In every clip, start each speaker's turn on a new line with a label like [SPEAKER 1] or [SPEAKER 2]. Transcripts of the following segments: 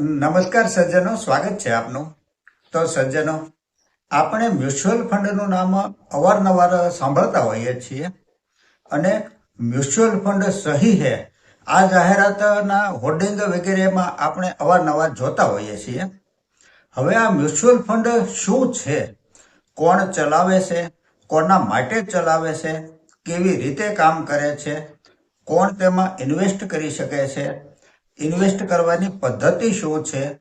[SPEAKER 1] નમસ્કાર સજ્જનો, સ્વાગત છે આપનું. તો સજ્જનો, આપણે મ્યુચ્યુઅલ ફંડનું નામ અવારનવાર સાંભળતા હોઈએ છીએ અને મ્યુચ્યુઅલ ફંડ સહી હે આ જાહેરાતના હોર્ડિંગ વગેરેમાં આપણે અવારનવાર જોતા હોઈએ છીએ. હવે આ મ્યુચ્યુઅલ ફંડ શું છે? કોણ ચલાવે છે? કોના માટે ચલાવે છે? કેવી રીતે કામ કરે છે? કોણ તેમાં ઇન્વેસ્ટ કરી શકે છે? ઇન્વેસ્ટ કરવાની પદ્ધતિ શું છે?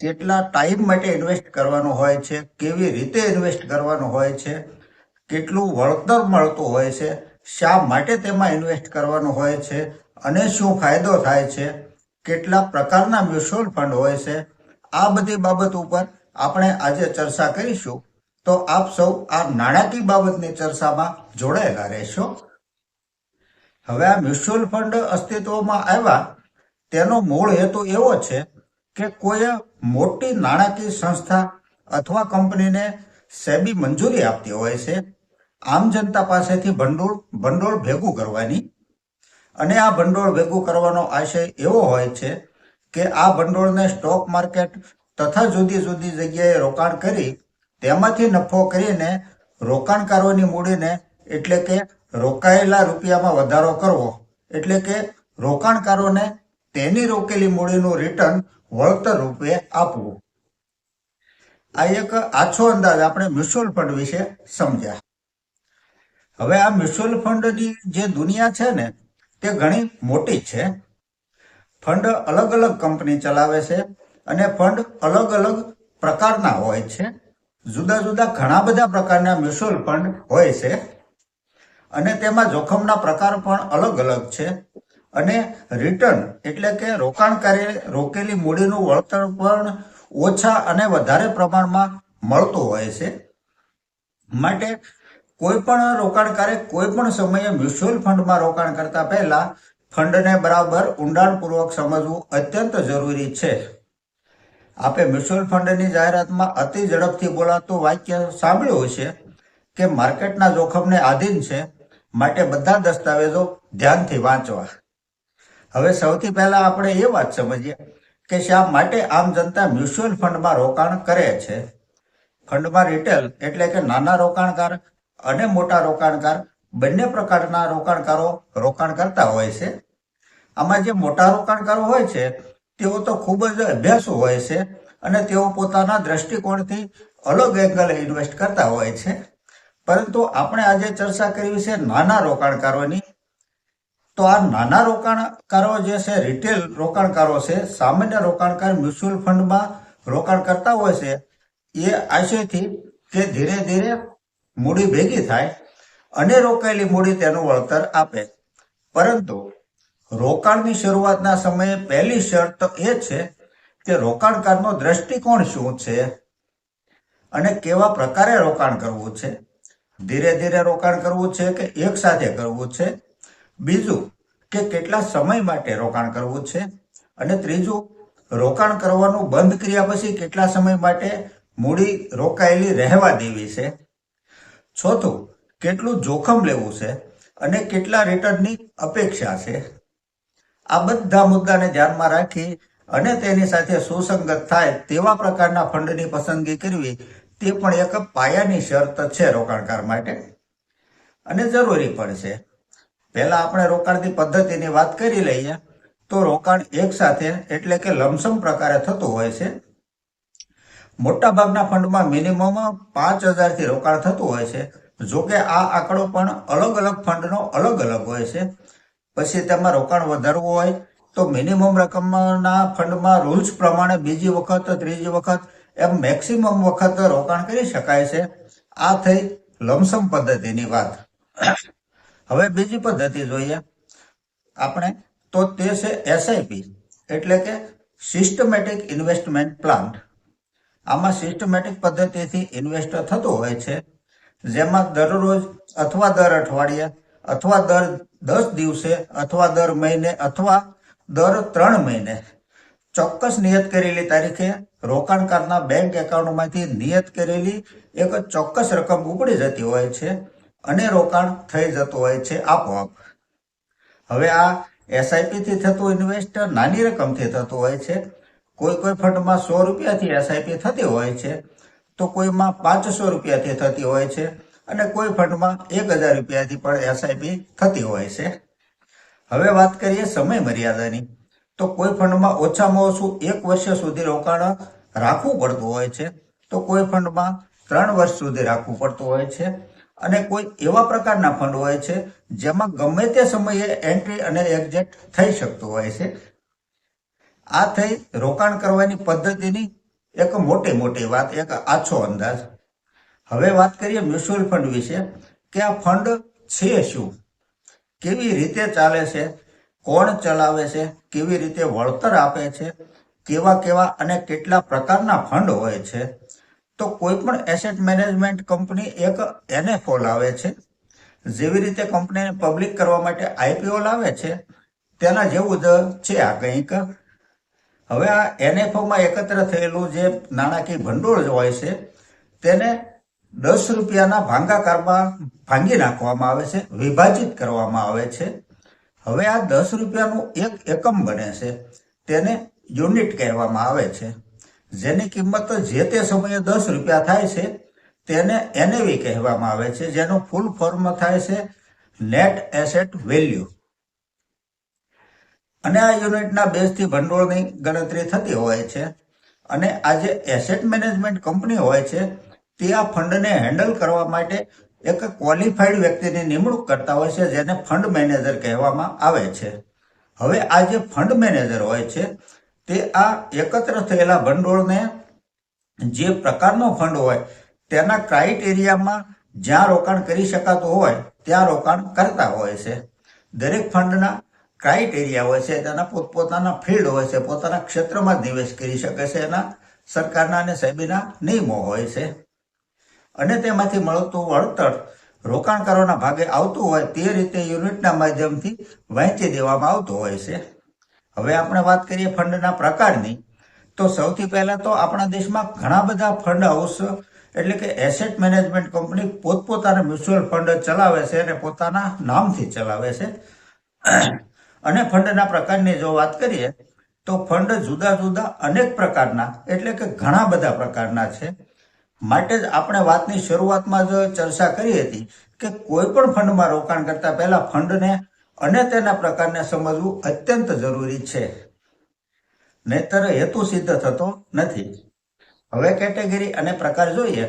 [SPEAKER 1] કેટલા ટાઈમ માટે ઇન્વેસ્ટ કરવાનું હોય છે? કેવી રીતે ઇન્વેસ્ટ કરવાનું હોય છે? કેટલું વળતર મળતું હોય છે? શા માટે તેમાં ઇન્વેસ્ટ કરવાનું હોય છે? અને શું ફાયદો થાય છે? કેટલા પ્રકારના મ્યુચ્યુઅલ ફંડ હોય છે? આ બધી બાબત ઉપર આપણે આજે ચર્ચા કરીશું. તો આપ સૌ આ નાણાકીય બાબતની ચર્ચામાં જોડાયેલા રહેશો. હવે આ મ્યુચ્યુઅલ ફંડ અસ્તિત્વમાં આવ્યા તેનો મૂળ હેતુ એવો છે કે કોઈ મોટી નાણાકીય સંસ્થા અથવા કંપનીને સેબી મંજૂરી આપતી હોય છે. આમ જનતા પાસેથી ભંડોળ ભંડોળ ભેગું કરવાની. અને આ ભંડોળ ભેગું કરવાનો આશય એવો હોય છે કે આ ભંડોળને સ્ટોક માર્કેટ તથા જુદી જુદી જગ્યાએ રોકાણ કરી તેમાંથી નફો કરીને રોકાણકારોની મૂડીને એટલે કે રોકાયેલા રૂપિયામાં વધારો કરવો. એટલે કે રોકાણકારોને તેની રોકેલી મૂડીનું રિટર્ન વળતર રૂપે આપવું. આ એક આછો અંદાજ આપણે મ્યુચ્યુઅલ ફંડ વિશે સમજ્યા. હવે આ મ્યુચ્યુઅલ ફંડની જે દુનિયા છે ને, તે ઘણી મોટી છે. ફંડ અલગ અલગ કંપની ચલાવે છે અને ફંડ અલગ અલગ પ્રકારના હોય છે. જુદા જુદા ઘણા બધા પ્રકારના મ્યુચ્યુઅલ ફંડ હોય છે. અને તેમાં જોખમના પ્રકાર પણ અલગ અલગ છે. અને રિટર્ન એટલે કે રોકાણકારે રોકેલી મૂડીનું વળતર પણ ઓછા અને વધારે પ્રમાણમાં મળતું હોય છે. માટે કોઈ પણ રોકાણકારે કોઈ પણ સમયે મ્યુચ્યુઅલ ફંડમાં રોકાણ કરતા પહેલા ફંડને બરાબર ઊંડાણપૂર્વક સમજવું અત્યંત જરૂરી છે. આપે મ્યુચ્યુઅલ ફંડની જાહેરાતમાં અતિ ઝડપથી બોલાતું વાક્ય સાંભળ્યું હશે કે માર્કેટના જોખમને આધીન છે, માટે બધા દસ્તાવેજો ધ્યાનથી વાંચવા. હવે સૌથી પહેલા આપણે એ વાત સમજીએ કે શા માટે આમ જનતા મ્યુચ્યુઅલ ફંડમાં રોકાણ કરે છે? ફંડમાં રિટેલ એટલે કે નાના રોકાણકાર અને મોટા રોકાણકાર, બંને પ્રકારના રોકાણકારો રોકાણ કરતા હોય છે. આમાં જે મોટા રોકાણકારો હોય છે, તેઓ તો ખૂબ જ અભ્યાસુ હોય છે અને તેઓ પોતાના દ્રષ્ટિકોણથી અલગ એંગલે ઇન્વેસ્ટ કરતા હોય છે. પરંતુ આપણે આજે ચર્ચા કરવી છે નાના રોકાણકારોની તો આ નાના રોકાણકારો જે છે રિટેલ રોકાણકારો છે, સામાન્ય રોકાણકાર મ્યુચ્યુઅલ ફંડમાં રોકાણ કરતા હોય છે, એ આશયથી કે ધીરે ધીરે મૂડી ભેગી થાય અને રોકાયેલી મૂડી તેનું વળતર આપે. પરંતુ રોકાણની શરૂઆતના સમયે પહેલી શરત એ છે કે રોકાણકારનો દ્રષ્ટિકોણ શું છે અને કેવા પ્રકારે રોકાણ કરવું છે? ધીરે ધીરે રોકાણ કરવું છે કે એક સાથે કરવું છે? બીજું કે કેટલા સમય માટે રોકાણ કરવું છે? અને ત્રીજું, રોકાણ કરવાનું બંધ કર્યા પછી કેટલા સમય માટે મૂડી રોકાયેલી રહેવા દેવી છે? ચોથું, કેટલું જોખમ લેવું છે અને કેટલા રિટર્નની અપેક્ષા છે? આ બધા મુદ્દાને ધ્યાનમાં રાખી અને તેની સાથે સુસંગત થાય તેવા પ્રકારના ફંડની પસંદગી કરવી તે પણ એક પાયાની શરત છે રોકાણકાર માટે. અને જરૂરી પણ છે. પહેલા આપણે રોકાણની પદ્ધતિની વાત કરી લઈએ, તો રોકાણ એક સાથે એટલે કે લમસમ પ્રકારે થતું હોય છે. મોટા ભાગના ફંડમાં મિનિમમ પાંચ હજારથી રોકાણ થતું હોય છે. જો કે આ આંકડો પણ અલગ અલગ ફંડનો અલગ અલગ હોય છે. પછી તેમાં રોકાણ વધારવું હોય, તો મિનિમમ રકમના ફંડમાં રૂલ્સ પ્રમાણે બીજી વખત, ત્રીજી વખત, એમ મેક્સિમમ વખત રોકાણ કરી શકાય છે. આ થઈ લમસમ પદ્ધતિની વાત. હવે બીજી પદ્ધતિ જોઈએ. આપણે તો તે છે એસઆઈપી એટલે કે સિસ્ટમેટિક ઇન્વેસ્ટમેન્ટ પ્લાન આમાં સિસ્ટમેટિક પદ્ધતિથી ઇન્વેસ્ટ થતું હોય છે, જેમાં દરરોજ અથવા દર અઠવાડિયે, અથવા દર દસ દિવસે, અથવા દર મહિને, અથવા દર ત્રણ મહિને ચોક્કસ નિયત કરેલી તારીખે રોકાણકારના બેંક એકાઉન્ટમાંથી નિયત કરેલી એક ચોક્કસ રકમ ઉપડી જતી હોય છે. અને રોકાણ થઈ જતું હોય છે આપોઆપ. હવે આ એસઆઈપી થી થતું ઇન્વેસ્ટ નાની રકમથી થતું હોય છે. કોઈ કોઈ ફંડમાં સો રૂપિયાથી એસઆઈપી થતી હોય છે. તો કોઈમાં પાંચસો રૂપિયાથી થતી હોય છે અને કોઈ ફંડમાં એક હજાર રૂપિયાથી પણ એસઆઈપી થતી હોય છે. હવે વાત કરીએ સમય મર્યાદાની. તો કોઈ ફંડમાં ઓછામાં ઓછું એક વર્ષ સુધી રોકાણ રાખવું પડતું હોય છે. તો કોઈ ફંડમાં ત્રણ વર્ષ સુધી રાખવું પડતું હોય છે. અને કોઈ એવા પ્રકારના ફંડ હોય છે, જેમાં ગમે તે સમયે એન્ટ્રી અને એક્ઝિટ થઈ શકતું હોય છે. આ થઈ રોકાણ કરવાની પદ્ધતિની એક મોટી મોટી વાત, એક આછો અંદાજ. હવે વાત કરીએ મ્યુચ્યુઅલ ફંડ વિશે, કે આ ફંડ છે શું? કેવી રીતે ચાલે છે? કોણ ચલાવે છે? કેવી રીતે વળતર આપે છે? કેવા કેવા અને કેટલા પ્રકારના ફંડ હોય છે? તો કોઈ પણ એસેટ મેનેજમેન્ટ કંપની એક એનએફઓ લાવે છે. જેવી રીતે કંપનીને પબ્લિક કરવા માટે આઈપીઓ લાવે છે, તેના જેવું જ છે આ કંઈક. હવે આ એનએફઓમાં એકત્ર થયેલું જે નાણાકીય ભંડોળ હોય છે, તેને દસ રૂપિયાના ભાંગાકારમાં ભાંગી નાખવામાં આવે છે, વિભાજિત કરવામાં આવે છે. હવે આ દસ રૂપિયાનું એક એકમ બને છે, તેને યુનિટ કહેવામાં આવે છે. જેની કિંમત જે તે સમયે દસ રૂપિયા થાય છે, તેને એનએવી કહેવામાં આવે છે, જેનું ફૂલ ફોર્મ થાય છે નેટ એસેટ વેલ્યુ અને આ યુનિટના બેઝથી ભંડોળની ગણતરી થતી હોય છે, અને આ જે એસેટ મેનેજમેન્ટ કંપની હોય છે, તે આ ફંડને હેન્ડલ કરવા માટે એક ક્વોલિફાઈડ વ્યક્તિની નિમણૂક કરતા હોય છે, જેને ફંડ મેનેજર કહેવામાં આવે છે. હવે આ જે ફંડ મેનેજર હોય છે તે આ એકત્ર થયેલા ભંડોળને જે પ્રકારનો ફંડ હોય, તેના ક્રાઇટેરિયામાં જ્યાં રોકાણ કરી શકાતું હોય, ત્યાં રોકાણ કરતા હોય છે. દરેક ફંડના ક્રાઇટેરિયા હોય છે, તેના પોતપોતાના ફિલ્ડ હોય છે, પોતાના ક્ષેત્રમાં નિવેશ કરી શકે છે, એના સરકારના અને સેબીના નિયમો હોય છે. અને તેમાંથી મળતું વળતર રોકાણકારોના ભાગે આવતું હોય, તે રીતે યુનિટના માધ્યમથી વહેંચી દેવામાં આવતું હોય છે. હવે આપણે વાત કરીએ ફંડના પ્રકારની, તો સૌથી પહેલા તો આપણા દેશમાં ઘણા બધા ફંડ હાઉસ, એટલે કે એસેટ મેનેજમેન્ટ કંપની પોતપોતાના મ્યુચ્યુઅલ ફંડ ચલાવે છે અને પોતાના નામથી ચલાવે છે. અને ફંડના પ્રકારની જો વાત કરીએ, તો ફંડ જુદા જુદા અનેક પ્રકારના, એટલે કે ઘણા બધા પ્રકારના છે. માટે જ આપણે વાતની શરૂઆતમાં જ ચર્ચા કરી હતી કે કોઈ પણ ફંડમાં રોકાણ કરતા પહેલા ફંડને અને તેના પ્રકારને સમજવું અત્યંત જરૂરી છે. નહીતર હેતુ સિદ્ધ થતો નથી. હવે કેટેગરી અને પ્રકાર જોઈએ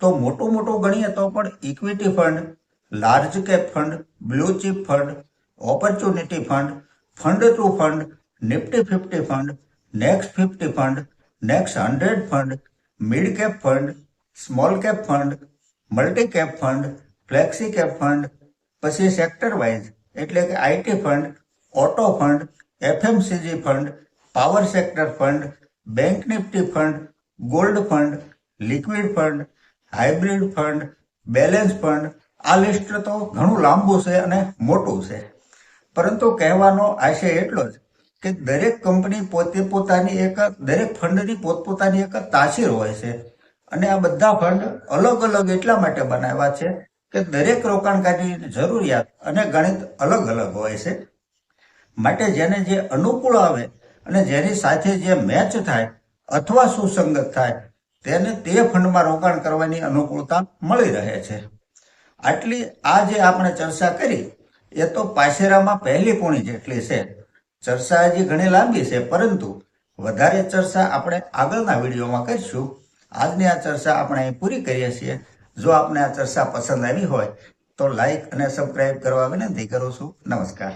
[SPEAKER 1] તો મોટું મોટું ગણીએ તો પણ equity fund large cap fund blue chip fund opportunity fund fund to fund Nifty fifty fund next fifty fund next hundred fund mid cap fund small cap fund multi cap fund flexi cap fund પછી sector wise એટલે કે IT fund, auto fund FMCG fund, power sector fund, bank Nifty fund, gold fund, liquid fund, hybrid fund, balance fund, આ list તો ઘણું લાંબુ છે અને મોટું છે. પરંતુ કહેવાનો આશય એટલો જ કે દરેક કંપની પોતે પોતાની એક, દરેક ફંડની પોતપોતાની એક તાસીર હોય છે. અને આ બધા ફંડ અલગ અલગ એટલા માટે બનાવ્યા છે કે દરેક રોકાણકારીની જરૂરિયાત અને ગણિત અલગ અલગ હોય છે. માટે જેને જે અનુકૂળ આવે અને જેની સાથે જે મેચ થાય અથવા સુસંગત થાય, તેને તે ફંડમાં રોકાણ કરવાની અનુકૂળતા મળી રહે છે. આટલી આ જે આપણે ચર્ચા કરી, એ તો પાછેરામાં પહેલી પૂણી જેટલી છે. ચર્ચા હજી ઘણી લાંબી છે, પરંતુ વધારે ચર્ચા આપણે આગળના વિડીયોમાં કરીશું. આજની આ ચર્ચા આપણે અહીં પૂરી કરીએ છીએ. જો આપને આ ચર્ચા પસંદ આવી હોય તો લાઈક અને સબસ્ક્રાઈબ કરવા વિનંતી કરું છું. નમસ્કાર.